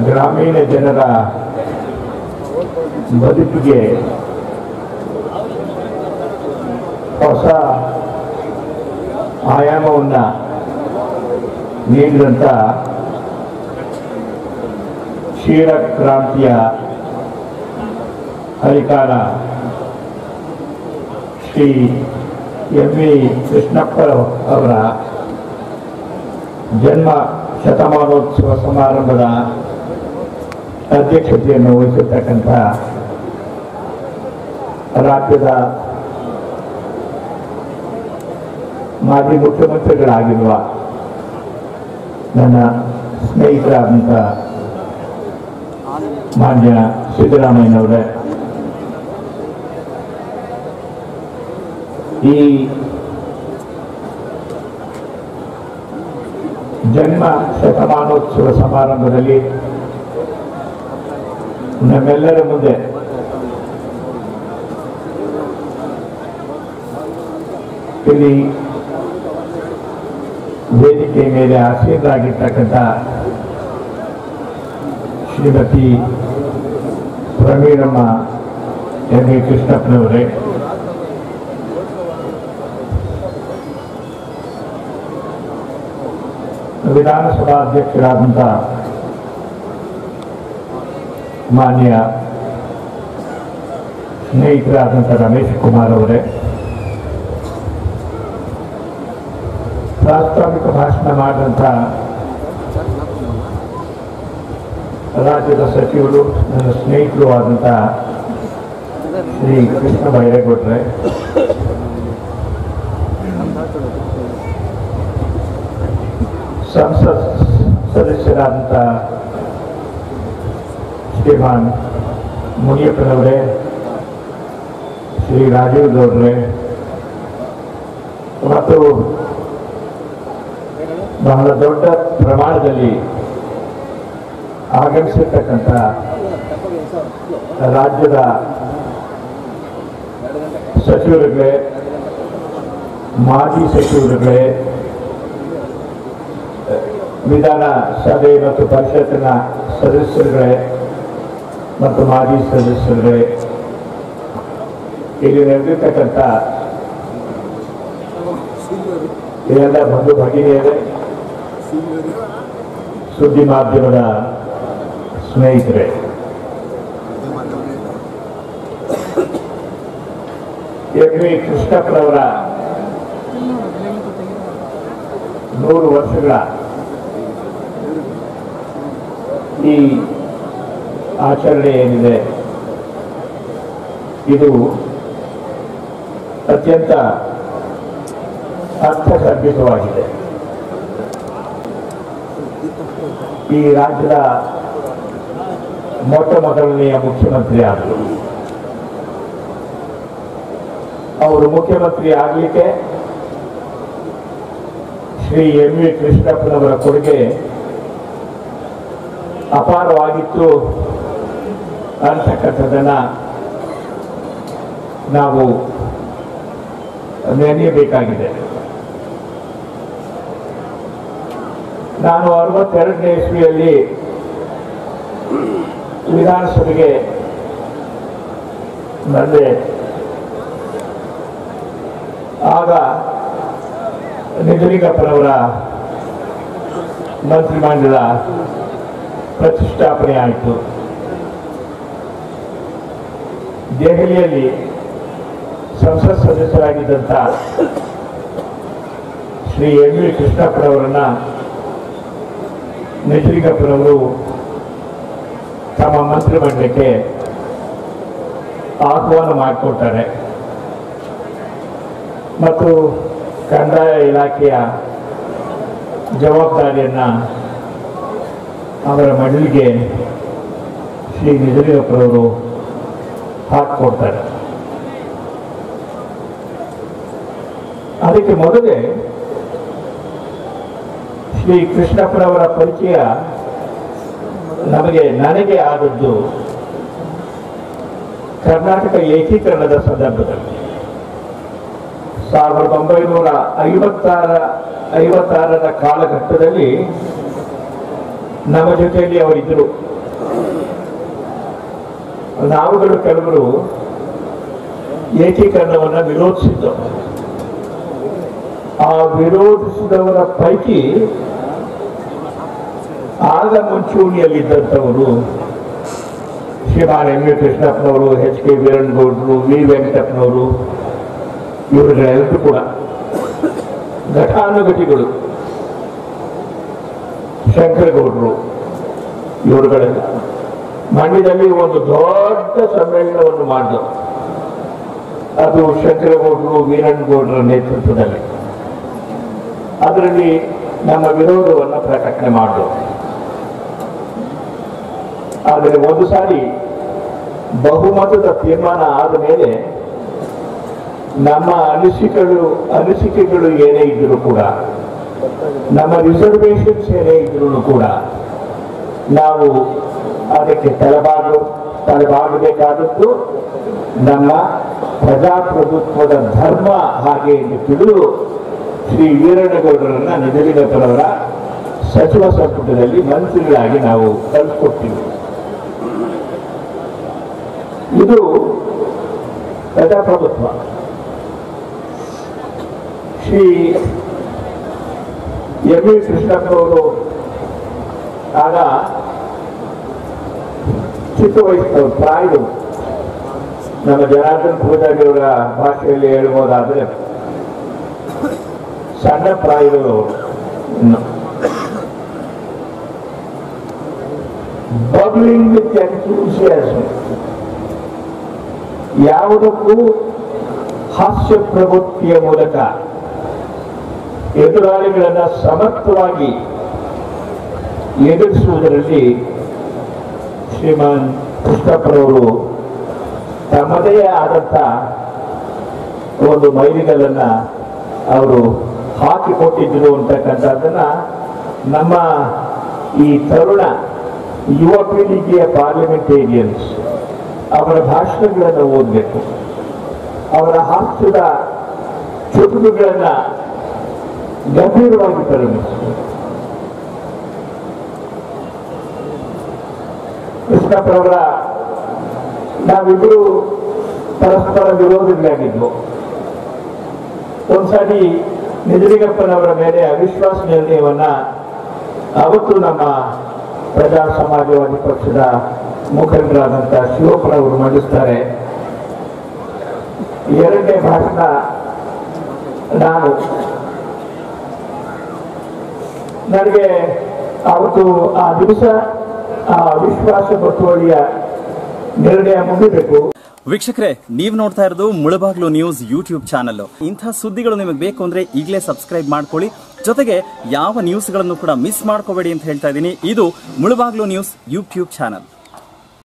ಗ್ರಾಮೀಣ ಜನರ ಬದುಕಿಗೆ ಹೊಸ ಆಯಾಮವನ್ನು ನೀಡಿದಂಥ ಕ್ಷೀರ ಕ್ರಾಂತಿಯ ಹರಿಕಾರ ಶ್ರೀ ಎಂ ವಿ ಕೃಷ್ಣಪ್ಪ ಅವರ ಜನ್ಮ ಶತಮಾನೋತ್ಸವ ಸಮಾರಂಭದ ಅಧ್ಯಕ್ಷತೆಯನ್ನು ವಹಿಸಿರ್ತಕ್ಕಂಥ ರಾಜ್ಯದ ಮಾಜಿ ಮುಖ್ಯಮಂತ್ರಿಗಳಾಗಿರುವ ನನ್ನ ಸ್ನೇಹಿತರಾದಂಥ ಮಾನ್ಯ ಸಿದ್ದರಾಮಯ್ಯನವರೇ ಈ ಜನ್ಮ ಶತಮಾನೋತ್ಸವ ಸಮಾರಂಭದಲ್ಲಿ ನಮ್ಮೆಲ್ಲರ ಮುಂದೆ ಇಲ್ಲಿ ವೇದಿಕೆ ಮೇಲೆ ಆಸೀನರಾಗಿರ್ತಕ್ಕಂಥ ಶ್ರೀಮತಿ ಪ್ರವೀಣಮ್ಮ ಎಂ ಎ ಕೃಷ್ಣಪ್ಪನವರೇ ವಿಧಾನಸಭಾ ಅಧ್ಯಕ್ಷರಾದಂಥ ಮಾನ್ಯ ಸ್ನೇಹಿತರಾದಂಥ ರಮೇಶ್ ಕುಮಾರ್ ಅವರೇ, ಪ್ರಾಸ್ತಾವಿಕ ಭಾಷಣ ಮಾಡಿದಂಥ ರಾಜ್ಯದ ಸಚಿವರು, ನನ್ನ ಸ್ನೇಹಿತರು ಆದಂಥ ಶ್ರೀ ಕೃಷ್ಣ ಬೈರೇಗೌಡ್ರೆ, ಸಂಸತ್ ಸದಸ್ಯರಾದಂಥ ಶ್ರೀಮಾನ್ ಮುನಿಯಪ್ಪನವರೇ, ಶ್ರೀ ರಾಜೀವ್ ಗೌಡ್ರೆ ಮತ್ತು ಬಹಳ ದೊಡ್ಡ ಪ್ರಮಾಣದಲ್ಲಿ ಆಗಮಿಸಿರ್ತಕ್ಕಂಥ ರಾಜ್ಯದ ಸಚಿವರುಗಳೇ, ಮಾಜಿ ಸಚಿವರುಗಳೇ ವಿಧಾನ ಸಭೆ ಮತ್ತು ಪರಿಷತ್ತಿನ ಸದಸ್ಯರುಗಳೇ ಮತ್ತು ಮಾಜಿ ಸದಸ್ಯರುಗಳೇ ಇಲ್ಲಿ ನಡೆದಿರ್ತಕ್ಕಂಥ ಇದೆಲ್ಲ ಬಂಧು ಭಗಿನಿಯರೇ ಸುದ್ದಿ ಮಾಧ್ಯಮದ ಸ್ನೇಹಿತರೆ. ಎಂ ವಿ ಕೃಷ್ಣಪ್ಪನವರ ನೂರು ವರ್ಷಗಳ ಈ ಆಚರಣೆ ಏನಿದೆ? ಇದು ಅತ್ಯಂತ ಅರ್ಥಗರ್ಭಿತವಾಗಿದೆ ಈ ರಾಜ್ಯದ ಮೊಟ್ಟ ಮೊದಲನೆಯ ಮುಖ್ಯಮಂತ್ರಿ ಆದರು ಅವರು ಮುಖ್ಯಮಂತ್ರಿ ಆಗಲಿಕ್ಕೆ ಶ್ರೀ ಎಂ ವಿ ಕೃಷ್ಣಪ್ಪನವರ ಕೊಡುಗೆ ಅಪಾರವಾಗಿತ್ತು. ಅಂತಕ್ಕಂಥದ್ದನ್ನ ನಾವು ನೆನೆಯಬೇಕಾಗಿದೆ. ನಾನು ಅರವತ್ತೆರಡನೇ ಇಸ್ವಿಯಲ್ಲಿ ವಿಧಾನಸಭೆಗೆ ಬಂದೆ. ಆಗ ನಿಜಲಿಂಗಪ್ಪನವರ ಮಂತ್ರಿಮಂಡಲ ಪ್ರತಿಷ್ಠಾಪನೆ ಆಯಿತು ದೆಹಲಿಯಲ್ಲಿ ಸಂಸತ್ ಸದಸ್ಯರಾಗಿದ್ದಂಥ ಶ್ರೀ ಎಂ ವಿ ಕೃಷ್ಣಪ್ಪನವರನ್ನ ನಿಜಲಿಂಗಪ್ಪನವರು ತಮ್ಮ ಮಂತ್ರಿಮಂಡಲಕ್ಕೆ ಆಹ್ವಾನ ಮಾಡಿಕೊಡ್ತಾರೆ ಮತ್ತು ಕಂದಾಯ ಇಲಾಖೆಯ ಜವಾಬ್ದಾರಿಯನ್ನು ಅವರ ಮಡಲಿಗೆ ಶ್ರೀ ನಿಜಲಿಂಗಪ್ಪನವರು ಹಾಕಿಕೊಡ್ತಾರೆ ಅದಕ್ಕೆ ಮೊದಲೇ ಶ್ರೀ ಕೃಷ್ಣಪ್ಪನವರ ಪರಿಚಯ ನಮಗೆ, ನನಗೆ ಆದದ್ದು ಕರ್ನಾಟಕ ಏಕೀಕರಣದ ಸಂದರ್ಭದಲ್ಲಿ. ಸಾವಿರದ ಒಂಬೈನೂರ ಐವತ್ತಾರ, ಐವತ್ತಾರರ ಕಾಲಘಟ್ಟದಲ್ಲಿ ನಮ್ಮ ಜೊತೆಯಲ್ಲಿ ಅವರಿದ್ದರು. ನಾವುಗಳು ಕೆಲವರು ಏಕೀಕರಣವನ್ನು ವಿರೋಧಿಸಿದ್ದು ಆ ವಿರೋಧಿಸಿದವರ ಪೈಕಿ ಆಗ ಮುಂಚೂಣಿಯಲ್ಲಿದ್ದಂಥವರು ಶ್ರೀಮಾನ್ ಎಂ ವಿ ಕೃಷ್ಣಪ್ಪನವರು, ಎಚ್ ಕೆ ವೀರಣ್ಣಗೌಡರು, ವಿ ವೆಂಕಟಪ್ಪನವರು ಇವರುಗಳೆಲ್ಲರೂ ಕೂಡ ಘಟಾನುಘಟಿಗಳು. ಶಂಕರಗೌಡರು, ಇವರುಗಳೆಲ್ಲ. ಮಂಡ್ಯದಲ್ಲಿ ಒಂದು ದೊಡ್ಡ ಸಮ್ಮೇಳನವನ್ನು ಮಾಡಿದರು. ಅದು ಶಂಕರಗೌಡರು, ವೀರಣ್ಣಗೌಡರ ನೇತೃತ್ವದಲ್ಲಿ. ಅದರಲ್ಲಿ ನಮ್ಮ ವಿರೋಧವನ್ನು ಪ್ರಕಟಣೆ ಮಾಡಿದ್ರು ಆದರೆ ಒಂದು ಸಾರಿ ಬಹುಮತದ ತೀರ್ಮಾನ ಆದ ಮೇಲೆ ನಮ್ಮ ಅನಿಸಿಕೆಗಳು ಅನಿಸಿಕೆಗಳು ಏನೇ ಇದ್ದರೂ ಕೂಡ, ನಮ್ಮ ರಿಸರ್ವೇಶನ್ಸ್ ಏನೇ ಇದ್ರೂ ಕೂಡ ನಾವು ಅದಕ್ಕೆ ತಲೆಬಾಗು, ತಲೆಬಾಗಬೇಕಾದದ್ದು ನಮ್ಮ ಪ್ರಜಾಪ್ರಭುತ್ವದ ಧರ್ಮ ಹಾಗೆ ಎಂದು ತಿಳಿದು ಶ್ರೀ ವೀರಣ್ಣಗೌಡರನ್ನ ನಿಜಲಿಂಗಪ್ಪನವರ ಸಚಿವ ಸಂಪುಟದಲ್ಲಿ ಮಂತ್ರಿಗಳಾಗಿ ನಾವು ಕಲ್ಸ್ಕೊಡ್ತೀವಿ ಇದು ಪ್ರಜಾಪ್ರಭುತ್ವ. ಶ್ರೀ ಎಂ ವಿ ಕೃಷ್ಣಪ್ಪನವರು ಆಗ ಚಿಕ್ಕ ವಯಸ್ಸಿನವರು ಪ್ರಾಯದವರು ನಮ್ಮ ಜನಾರ್ದನ್ ಪೂಜಾರಿ ಅವರ ಭಾಷೆಯಲ್ಲಿ ಹೇಳ್ಬೋದಾದ್ರೆ ಸಣ್ಣ ಪ್ರಾಯದವರು ಬಬ್ಲಿಂಗ್ ವಿತ್ ಎಂಥೂಸಿಯಾಸಮ್ ಯಾವುದಕ್ಕೂ ಹಾಸ್ಯ ಪ್ರವೃತ್ತಿಯ ಮೂಲಕ ಎದುರಾಳಿಗಳನ್ನ ಸಮರ್ಥವಾಗಿ ಎದುರಿಸುವುದರಲ್ಲಿ ಶ್ರೀಮಾನ್ ಕೃಷ್ಣಪ್ಪನವರು ತಮ್ಮದೇ ಆದಂಥ ಒಂದು ಮೈಲಿಗಲ್ಲನ್ನ ಅವರು ಹಾಕಿಕೊಟ್ಟಿದ್ರು ಅಂತಕ್ಕಂಥದ್ದನ್ನ ನಮ್ಮ ಈ ತರುಣ ಯುವ ಪೀಳಿಗೆಯ ಪಾರ್ಲಿಮೆಂಟೇರಿಯನ್ಸ್ ಅವರ ಭಾಷಣಗಳನ್ನು ಓದಬೇಕು. ಅವರ ಹಾಸ್ಯದ ಚುಟುಕುಗಳನ್ನ ಗಂಭೀರವಾಗಿ ಪರಿಗಣಿಸಬೇಕು. ಕೃಷ್ಣಪ್ಪರವರ ನಾವಿಬ್ಬರು ಪರಸ್ಪರ ವಿರೋಧಿಗಳಾಗಿದ್ವು. ಒಂದ್ಸಾರಿ ನಿಜಲಿಂಗಪ್ಪನವರ ಮೇಲೆ ಅವಿಶ್ವಾಸ ನಿರ್ಣಯವನ್ನ ಅವತ್ತು ನಮ್ಮ ಪ್ರಜಾ ಸಮಾಜವಾದಿ ಪಕ್ಷದ ಮುಖಂಡರಾದಂಥ ಶಿವಪ್ಪನವರು ಮಂಡಿಸ್ತಾರೆ. ಎರಡನೇ ಭಾಷಣ ನಾನು. ನನಗೆ ಅವತ್ತು ಆ ದಿವಸ ವಿಶ್ವಾಸ ಬಸವಳಿಯ ನಿರ್ಣಯ ಮುಗಿಬೇಕು. ವೀಕ್ಷಕರೇ, ನೀವು ನೋಡ್ತಾ ಇರೋದು ಮುಳಬಾಗ್ಲು ನ್ಯೂಸ್ ಯೂಟ್ಯೂಬ್ ಚಾನಲ್. ಇಂಥ ಸುದ್ದಿಗಳು ನಿಮಗೆ ಬೇಕು ಅಂದ್ರೆ ಈಗಲೇ ಸಬ್ಸ್ಕ್ರೈಬ್ ಮಾಡ್ಕೊಳ್ಳಿ. ಜೊತೆಗೆ ಯಾವ ನ್ಯೂಸ್ಗಳನ್ನು ಕೂಡ ಮಿಸ್ ಮಾಡ್ಕೋಬೇಡಿ ಅಂತ ಹೇಳ್ತಾ ಇದ್ದೀನಿ. ಇದು ಮುಳಬಾಗ್ಲು ನ್ಯೂಸ್ ಯೂಟ್ಯೂಬ್ ಚಾನಲ್.